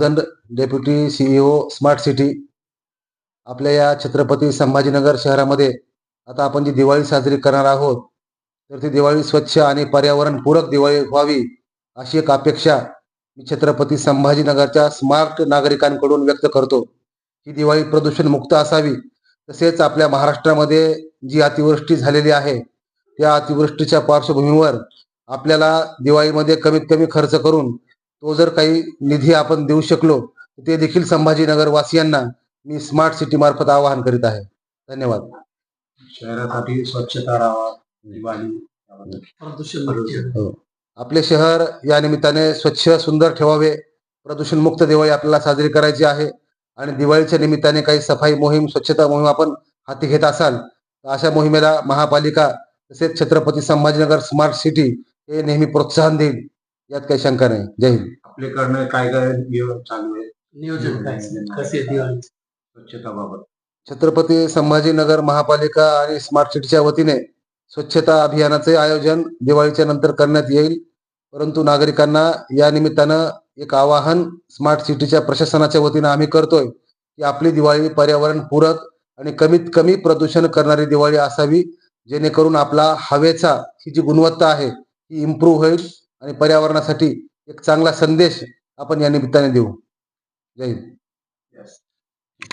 Govardhan deputy CEO smart city आपल्या या छत्रपती संभाजीनगर शहरामध्ये आता आपण जी दिवाळी साजरी करणार आहोत तर ती दिवाळी स्वच्छ आणि पर्यावरणपूरक दिवाळी व्हावी अशी एक अपेक्षा मी छत्रपती संभाजीनगरच्या स्मार्ट नागरिकांकडून व्यक्त करतो. ही दिवाळी प्रदूषण मुक्त असावी तसेच आपल्या महाराष्ट्रामध्ये जी अतिवृष्टी झालेली आहे त्या अतिवृष्टीच्या पार्श्वभूमीवर आपल्याला दिवाळीमध्ये कमीत कमी खर्च करून तो जर काही निधी आपण देऊ शकलो ते देखील संभाजीनगर वासियांना मी स्मार्ट सिटी मार्फत आवाहन करीत आहे. धन्यवाद. शहरासाठी स्वच्छता राहावा मुक्त. आपले शहर या निमित्ताने स्वच्छ सुंदर ठेवावे. प्रदूषण मुक्त दिवाळी आपल्याला साजरी करायची आहे. आणि दिवाळीच्या निमित्ताने काही सफाई मोहीम स्वच्छता मोहीम आपण हाती घेत असाल तर अशा मोहिमेला महापालिका तसेच छत्रपती संभाजीनगर स्मार्ट सिटी हे नेहमी प्रोत्साहन देईल. यात काही शंका नाही. जय हिंद. आपल्याकडनं काय काय नियोजन चालू आहे नियोजन काय? कसे स्वच्छताबाबत छत्रपती संभाजीनगर महापालिका आणि स्मार्ट सिटीच्या वतीने स्वच्छता अभियानाचे आयोजन दिवाळीच्या नंतर करण्यात येईल. परंतु नागरिकांना या निमित्तानं एक आवाहन स्मार्ट सिटीच्या प्रशासनाच्या वतीनं आम्ही करतोय की आपली दिवाळी पर्यावरणपूरक आणि कमीत कमी प्रदूषण करणारी दिवाळी असावी जेणेकरून आपला हवेचा ही जी गुणवत्ता आहे ही इम्प्रूव्ह होईल. आणि पर्यावरणासाठी एक चांगला संदेश आपण या निमित्ताने देऊ. जय हिंद.